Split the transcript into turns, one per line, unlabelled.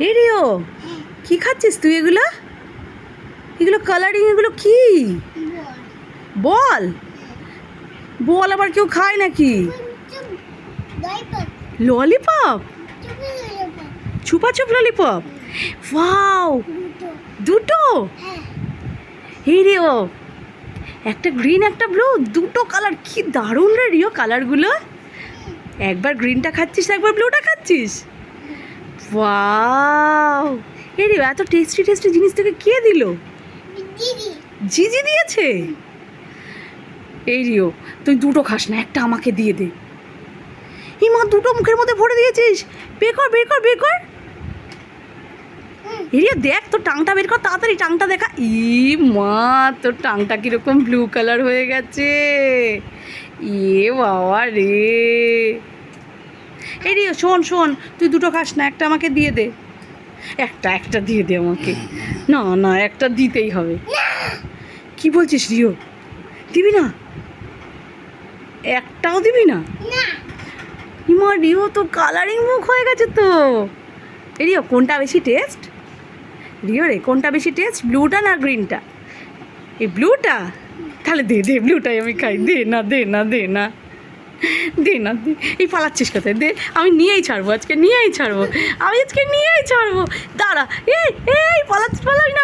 এই রিও কি খাচ্ছিস তুই এগুলো? এগুলো কালারিং এগুলো কি? বল। বল আবার কেউ খায় নাকি? ললিপপ ছুপা ছুপ ললিপপ ওয়াও দুটো? এই রে ও, একটা গ্রিন একটা ব্লু দুটো কালার কি দারুণ রে রিও কালারগুলো একবার গ্রিনটা খাচ্ছিস, একবার ব্লুটা খাচ্ছিস? ওয়াও। এই রে এত টেস্টি টেস্টি জিনিস তোকে কে দিল? জিজি দিয়েছে? এই রিও তুই দুটো খাস না একটা আমাকে দিয়ে দে। এই মা দুটো মুখের মধ্যে ভরে দিয়েছিস। বের কর বের কর বের কর। এরিয়া দেখ তোর টাংটা বের কর তাড়াতাড়ি টাংটা দেখা। ই মা তোর টাংটা কীরকম ব্লু কালার হয়ে গেছে। এ বাবা রে। এই রিও শোন শোন, তুই দুটো খাস না, একটা আমাকে দিয়ে দে। একটা একটা দিয়ে দে আমাকে। না না, একটা দিতেই হবে। কি বলছিস, রিও? দিবি না? একটাও দিবি না? ইমা, রিও, তো কালারিং মুখ হয়ে গেছে তো। রিও, কোনটা বেশি টেস্ট রিও রে, কোনটা বেশি টেস্ট ব্লুটা না গ্রিনটা এই ব্লুটা তাহলে দে দে ব্লুটাই আমি খাই। দে না দে না দে না। দে না, দে। এই পালাচ্ছিস কোথায়? দে, আমি নিয়েই ছাড়বো আজকে, নিয়েই ছাড়বো। আমি আজকে নিয়েই ছাড়বো। দাঁড়া এই এই, পালাচ্ছিস, পালাবি না।